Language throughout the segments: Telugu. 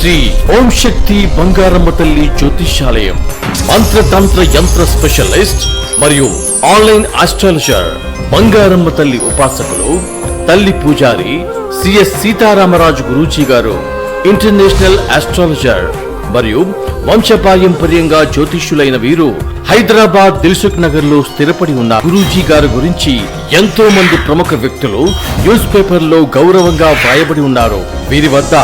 శ్రీ ఓం శక్తి బంగారమ్మ తల్లి జ్యోతిషాలయం. మంత్రతంత్ర యంత్ర స్పెషలిస్ట్ మరియు ఆన్లైన్ ఆస్ట్రాలజర్ బంగారమ్మ తల్లి ఉపాసకులు తల్లి పూజారి సిఎస్ సీతారామరాజు గురూజీ గారు ఇంటర్నేషనల్ ఆస్ట్రాలజర్ మరియు వంశపారంపర్యంగా జ్యోతిష్యులైన వీరు హైదరాబాద్ దిల్సుఖ్ నగర్లో స్థిరపడి ఉన్న గురూజీ గారి గురించి ఎంతో మంది ప్రముఖ వ్యక్తులు న్యూస్ పేపర్లో గౌరవంగా వ్రాయబడి ఉన్నారు. వీరి వద్ద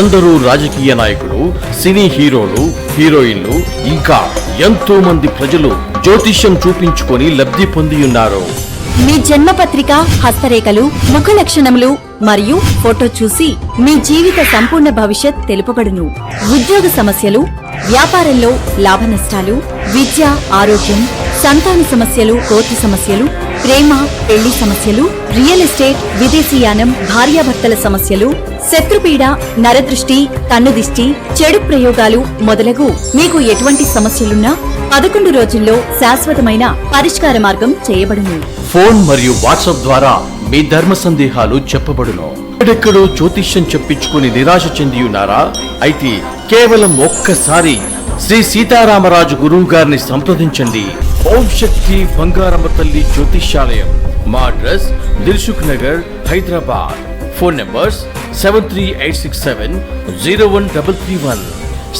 ఎందరో రాజకీయ నాయకులు సినీ హీరోలు హీరోయిన్లు ఇంకా ఎంతో మంది ప్రజలు జ్యోతిష్యం చూపించుకొని లబ్ధి పొంది ఉన్నారు. మీ జన్మపత్రిక హస్తరేఖలు ముఖ లక్షణములు మరియు ఫోటో చూసి మీ జీవిత సంపూర్ణ భవిష్యత్ తెలుపబడును. ఉద్యోగ సమస్యలు వ్యాపారంలో లాభ నష్టాలు విద్య ఆరోగ్యం సంతాన సమస్యలు కోర్టు సమస్యలు ప్రేమ పెళ్ళి సమస్యలు రియల్ ఎస్టేట్ విదేశీయానం భార్యాభర్తల సమస్యలు శత్రుపీడ నరదృష్టి కన్నుదిష్టి చెడు ప్రయోగాలు మొదలగు. మీకు ఎటువంటి సమస్యలున్నా పదకొండు రోజుల్లో శాశ్వతమైన పరిష్కార మార్గం చేయబడును. ఫోన్ మరియు వాట్సాప్ ద్వారా మీ ధర్మ సందేహాలు చెప్పబడును. ఎక్కడెక్కడో జ్యోతిష్యం చెప్పించుకుని నిరాశ చెంది ఉన్నారా అయితే కేవలం ఒక్కసారి శ్రీ సీతారామరాజు గురువు గారిని సంప్రదించండి. ఓం శక్తి బంగారమ్మ తల్లి జ్యోతిష్యాలయం. మా address Dilsukhnagar Hyderabad. Phone numbers seven three eight six seven zero one double three one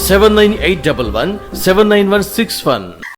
seven nine eight double one seven nine one six one